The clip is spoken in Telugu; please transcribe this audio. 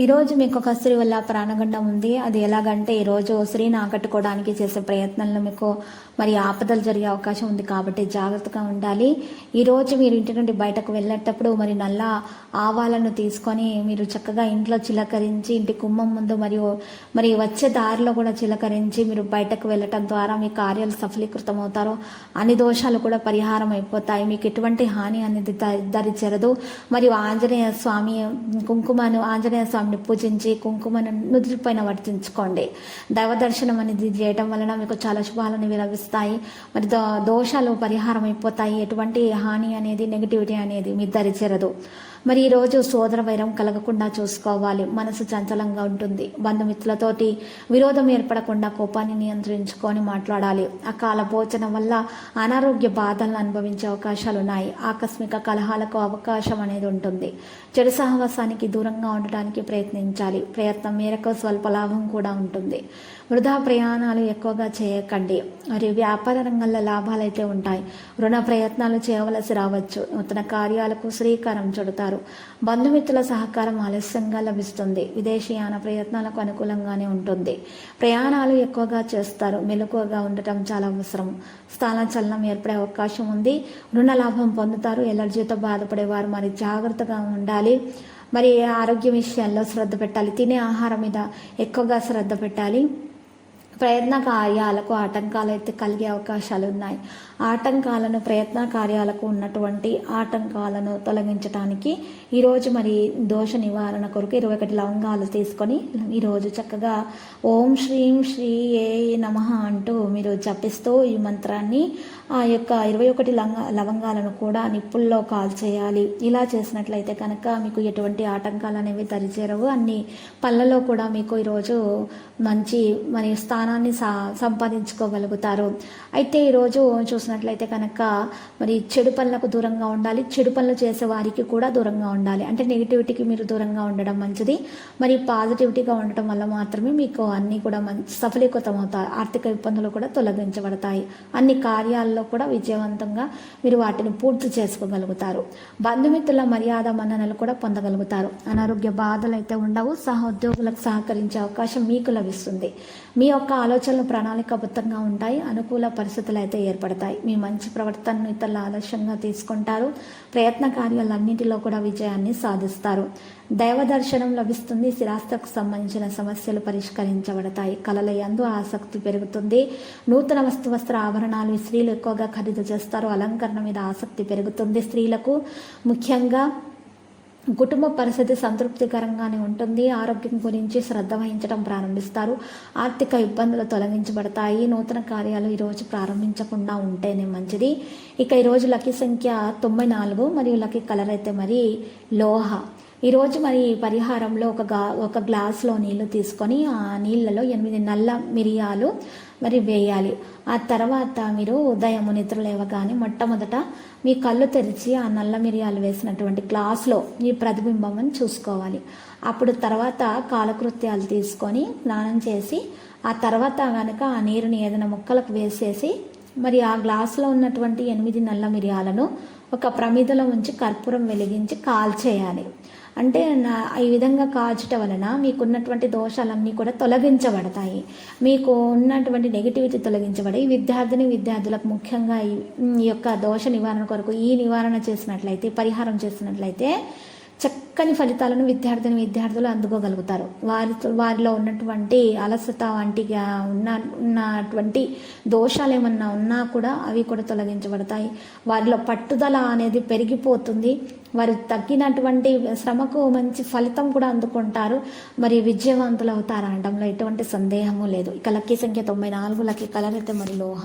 ఈరోజు మీకు ఒక స్త్రీ వల్ల ప్రాణగండం ఉంది. అది ఎలాగంటే ఈరోజు స్త్రీని ఆకట్టుకోవడానికి చేసే ప్రయత్నంలో మీకు మరి ఆపదలు జరిగే అవకాశం ఉంది కాబట్టి జాగ్రత్తగా ఉండాలి. ఈరోజు మీరు ఇంటి నుండి బయటకు వెళ్ళేటప్పుడు మరి నల్ల ఆవాలను తీసుకొని మీరు చక్కగా ఇంట్లో చిలకరించి ఇంటి కుమ్మం ముందు మరియు మరి వచ్చే దారిలో కూడా చిలకరించి మీరు బయటకు వెళ్ళటం ద్వారా మీ కార్యాలు సఫలీకృతం అవుతారు అన్ని దోషాలు కూడా పరిహారం అయిపోతాయి. మీకు ఎటువంటి హాని అనేది ద- దరి మరియు ఆంజనేయ స్వామి కుంకుమను ఆంజనేయ స్వామి స్వామిని పూజించి కుంకుమను నుదుటిపైన వర్తించుకోండి. దైవ దర్శనం అనేది చేయటం వలన మీకు చాలా శుభాలను విలవిస్తాయి మరి దో దోషాలు పరిహారం అయిపోతాయి ఎటువంటి హాని అనేది నెగిటివిటీ అనేది మీ దరి చేరదు. మరి ఈరోజు సోదర వైరం కలగకుండా చూసుకోవాలి. మనసు చంచలంగా ఉంటుంది. బంధుమిత్రులతోటి విరోధం ఏర్పడకుండా కోపాన్ని నియంత్రించుకొని మాట్లాడాలి. అకాల భోజనం వల్ల అనారోగ్య బాధలను అనుభవించే అవకాశాలు ఉన్నాయి ఆకస్మిక కలహాలకు అవకాశం అనేది ఉంటుంది. చెడు సహవాసానికి దూరంగా ఉండటానికి ప్రయత్నం ప్రయత్నించాలి. ప్రయత్నం మేరకు స్వల్ప లాభం కూడా ఉంటుంది. వృధా ప్రయాణాలు ఎక్కువగా చేయకండి. మరియు వ్యాపార రంగంలో లాభాలు అయితే ఉంటాయి. రుణ ప్రయత్నాలు చేయవలసి రావచ్చు. నూతన కార్యాలకు శ్రీకారం చుడతారు. బంధుమిత్రుల సహకారం ఆలస్యంగా లభిస్తుంది. విదేశీయాన ప్రయత్నాలకు అనుకూలంగానే ఉంటుంది. ప్రయాణాలు ఎక్కువగా చేస్తారు. మెలకువగా ఉండటం చాలా అవసరం. స్థాన చలనం ఏర్పడే అవకాశం ఉంది. రుణ లాభం పొందుతారు. ఎలర్జీతో బాధపడేవారు. మరి జాగ్రత్తగా ఉండాలి. మరి ఆరోగ్య విషయాల్లో శ్రద్ధ పెట్టాలి. తినే ఆహారం మీద ఎక్కువగా శ్రద్ధ పెట్టాలి. ప్రయత్న కార్యాలకు ఆటంకాలు అయితే కలిగే అవకాశాలు ఉన్నాయి ఆటంకాలను ప్రయత్న కార్యాలకు ఉన్నటువంటి ఆటంకాలను తొలగించడానికి ఈరోజు మరి దోష నివారణ కొరకు ఇరవై ఒకటి లవంగాలు తీసుకొని ఈరోజు చక్కగా ఓం శ్రీం శ్రీ ఏ నమ అంటూ మీరు జపిస్తూ ఈ మంత్రాన్ని ఆ యొక్క ఇరవై ఒకటి లంగ లవంగాలను కూడా నిప్పుల్లో కాల్ చేయాలి ఇలా చేసినట్లయితే కనుక మీకు ఎటువంటి ఆటంకాలు అనేవి దరిచేరవు. అన్ని పళ్ళలో కూడా మీకు ఈరోజు మంచి మరి ధనాన్ని సా సంపాదించుకోగలుగుతారు. అయితే ఈరోజు చూసినట్లయితే కనుక మరి చెడు పనులకు దూరంగా ఉండాలి. చెడు పనులు చేసే వారికి కూడా దూరంగా ఉండాలి. అంటే నెగిటివిటీకి మీరు దూరంగా ఉండడం మంచిది. మరి పాజిటివిటీగా ఉండటం వల్ల మాత్రమే మీకు అన్నీ కూడా మంచి సఫలీకృతం అవుతాయి. ఆర్థిక ఇబ్బందులు కూడా తొలగించబడతాయి. అన్ని కార్యాల్లో కూడా విజయవంతంగా మీరు వాటిని పూర్తి చేసుకోగలుగుతారు. బంధుమిత్రుల మర్యాద మన్ననలు కూడా పొందగలుగుతారు. అనారోగ్య బాధలు అయితే ఉండవు. సహోద్యోగులకు సహకరించే అవకాశం మీకు లభిస్తుంది. మీ యొక్క ఆలోచనలు ప్రణాళికాబద్ధంగా ఉంటాయి అనుకూల పరిస్థితులు అయితే ఏర్పడతాయి. మీ మంచి ప్రవర్తనను ఇతరుల ఆలస్యంగా తీసుకుంటారు. ప్రయత్న కార్యాలన్నింటిలో కూడా విజయాన్ని సాధిస్తారు. దైవ దర్శనం లభిస్తుంది. స్థిరాస్తకు సంబంధించిన సమస్యలు పరిష్కరించబడతాయి. కళల యందు ఆసక్తి పెరుగుతుంది. నూతన వస్తు వస్త్ర ఆభరణాలు స్త్రీలు ఎక్కువగా ఖరీదు చేస్తారు. అలంకరణ మీద ఆసక్తి పెరుగుతుంది. స్త్రీలకు ముఖ్యంగా కుటుంబ పరిస్థితి సంతృప్తికరంగానే ఉంటుంది. ఆరోగ్యం గురించి శ్రద్ధ వహించడం ప్రారంభిస్తారు. ఆర్థిక ఇబ్బందులు తొలగించబడతాయి. నూతన కార్యాలు ఈరోజు ప్రారంభించకుండా ఉంటేనే మంచిది. ఇక ఈరోజు లక్కీ సంఖ్య తొంభై నాలుగు మరియు లక్కీ కలర్ అయితే మరి లోహ. ఈరోజు మరి పరిహారంలో ఒక గా ఒక గ్లాస్లో నీళ్ళు తీసుకొని ఆ నీళ్ళలో ఎనిమిది నల్ల మిరియాలు మరి వేయాలి. ఆ తర్వాత మీరు ఉదయం నిద్ర లేవగానే మొట్టమొదట మీ కళ్ళు తెరిచి ఆ నల్ల మిరియాలు వేసినటువంటి గ్లాస్లో ఈ ప్రతిబింబం చూసుకోవాలి. అప్పుడు తర్వాత కాలకృత్యాలు తీసుకొని స్నానం చేసి ఆ తర్వాత కనుక ఆ నీరుని ఏదైనా ముక్కలకు వేసేసి మరి ఆ గ్లాసులో ఉన్నటువంటి ఎనిమిది నల్ల మిరియాలను ఒక ప్రమిదలో ఉంచి కర్పూరం వెలిగించి కాల్చేయాలి అంటే నా ఈ విధంగా కాల్చటం వలన మీకున్నటువంటి దోషాలన్నీ కూడా తొలగించబడతాయి. మీకు ఉన్నటువంటి నెగిటివిటీ తొలగించబడి విద్యార్థిని విద్యార్థులకు ముఖ్యంగా ఈ యొక్క దోష నివారణ కొరకు ఈ నివారణ చేసినట్లయితే పరిహారం చేసినట్లయితే చక్కని ఫలితాలను విద్యార్థిని విద్యార్థులు అందుకోగలుగుతారు. వారి వారిలో ఉన్నటువంటి అలసత వంటిగా ఉన్న ఉన్నటువంటి దోషాలు ఏమన్నా ఉన్నా కూడా అవి కూడా తొలగించబడతాయి. వారిలో పట్టుదల అనేది పెరిగిపోతుంది. వారు తగ్గినటువంటి శ్రమకు మంచి ఫలితం కూడా అందుకుంటారు. మరి విజయవంతులు అవుతారు అనడంలో ఎటువంటి సందేహము లేదు. ఇక లక్కీ సంఖ్య తొంభై నాలుగు లక్కీ కలర్ అయితే మరి లోహ.